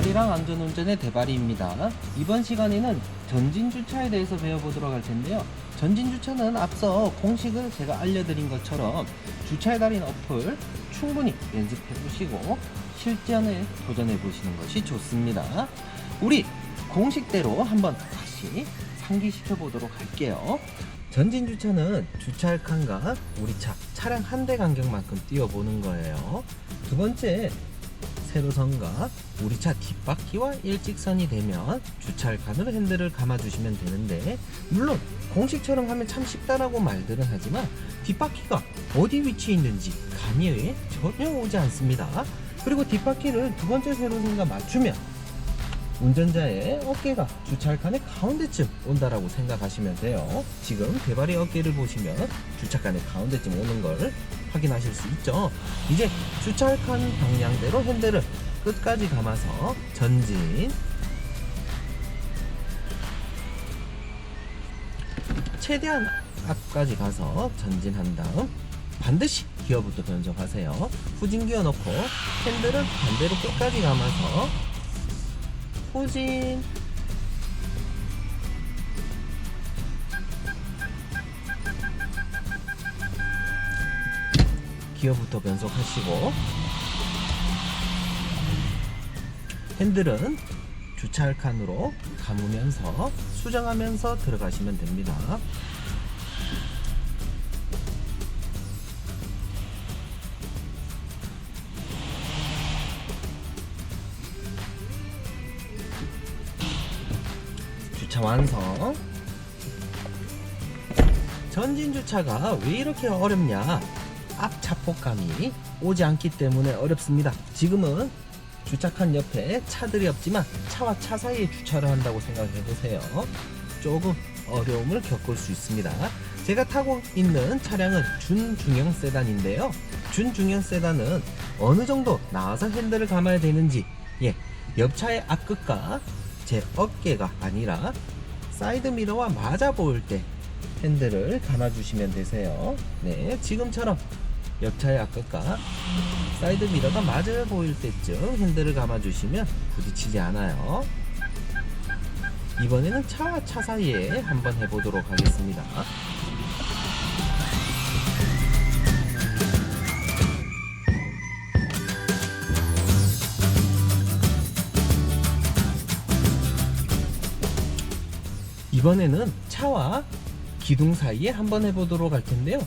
대발이랑 안전운전의 대발이입니다. 이번 시간에는 전진주차에 대해서 배워보도록 할 텐데요. 전진주차는 앞서 공식을 제가 알려드린 것처럼 주차에 달인 어플 충분히 연습해 보시고 실전에 도전해 보시는 것이 좋습니다. 우리 공식대로 한번 다시 상기시켜 보도록 할게요. 전진 주차는 주차할 칸과 우리 차 차량 한 대 간격만큼 띄워보는 거예요. 두 번째 세로선과 우리 차 뒷바퀴와 일직선이 되면 주차할 칸으로 핸들을 감아주시면 되는데 물론 공식처럼 하면 참 쉽다라고 말들은 하지만 뒷바퀴가 어디 위치에 있는지 감이 전혀 오지 않습니다. 그리고 뒷바퀴를 두 번째 세로선과 맞추면 운전자의 어깨가 주차할 칸의 가운데쯤 온다라고 생각하시면 돼요. 지금 대발의 어깨를 보시면 주차칸의 가운데쯤 오는 걸 확인하실 수 있죠. 이제 주차할 칸 방향대로 핸들을 끝까지 감아서 전진. 최대한 앞까지 가서 전진한 다음 반드시 기어부터 변속하세요. 후진 기어 넣고 핸들은 반대로 끝까지 감아서 후진 기어부터 변속하시고 핸들은 주차할 칸으로 감으면서 수정하면서 들어가시면 됩니다. 주차 완성. 전진 주차가 왜 이렇게 어렵냐? 앞 차폭감이 오지 않기 때문에 어렵습니다. 지금은 주차칸 옆에 차들이 없지만 차와 차 사이에 주차를 한다고 생각해 보세요. 조금 어려움을 겪을 수 있습니다. 제가 타고 있는 차량은 준중형 세단인데요. 준중형 세단은 어느 정도 나와서 핸들을 감아야 되는지, 예, 옆차의 앞끝과 제 어깨가 아니라 사이드 미러와 맞아 보일 때 핸들을 감아주시면 되세요. 네, 지금처럼 옆차의 앞끝과 사이드 미러가 맞아 보일 때쯤 핸들을 감아주시면 부딪히지 않아요. 이번에는 차와 차 사이에 한번 해보도록 하겠습니다. 이번에는 차와 기둥 사이에 한번 해보도록 할 텐데요.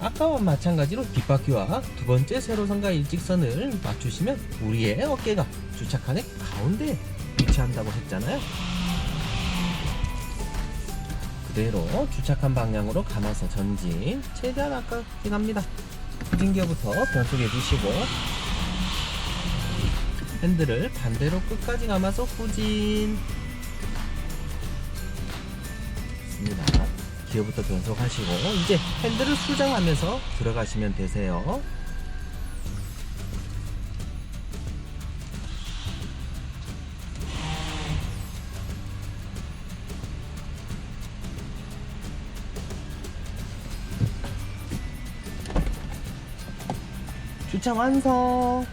아까와 마찬가지로 뒷바퀴와 두 번째 세로선과 일직선을 맞추시면 우리의 어깨가 주차칸의 가운데에 위치한다고 했잖아요. 그대로 주차칸 방향으로 감아서 전진 최대한 아깝게 갑니다. 후진기어부터 변속해 주시고 핸들을 반대로 끝까지 감아서 후진 좋습니다. 기어부터 변속하시고 이제 핸들을 수정하면서 들어가시면 되세요. 주차 완성.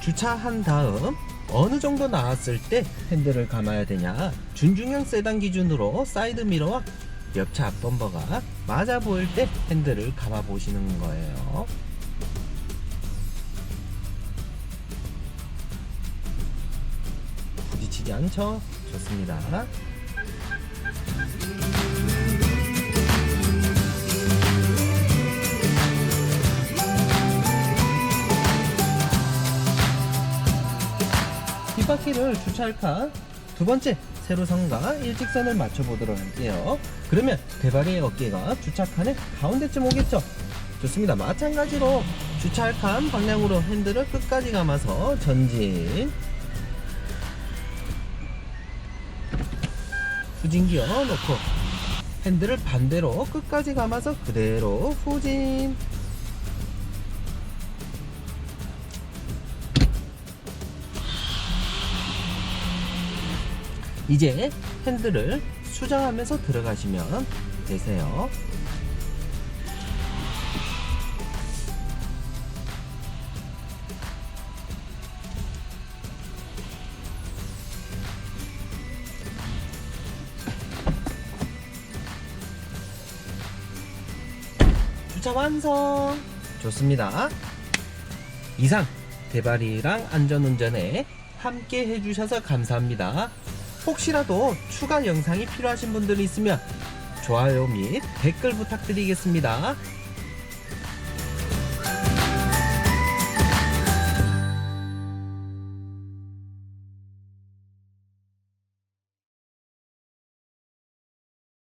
주차한 다음 어느 정도 나왔을 때 핸들을 감아야 되냐? 준중형 세단 기준으로 사이드 미러와 옆차 앞범버가 맞아 보일 때 핸들을 감아 보시는 거예요. 부딪히지 않죠? 좋습니다 바퀴를 주차할 칸 두 번째 세로선과 일직선을 맞춰보도록 할게요. 그러면 대발의 어깨가 주차칸의 가운데쯤 오겠죠? 좋습니다. 마찬가지로 주차할 칸 방향으로 핸들을 끝까지 감아서 전진 후진기어 놓고 핸들을 반대로 끝까지 감아서 그대로 후진 이제 핸들을 수정하면서 들어가시면 되세요. 주차 완성! 좋습니다. 이상, 대발이랑 안전운전에 함께 해주셔서 감사합니다. 혹시라도 추가 영상이 필요하신 분들이 있으면 좋아요 및 댓글 부탁드리겠습니다.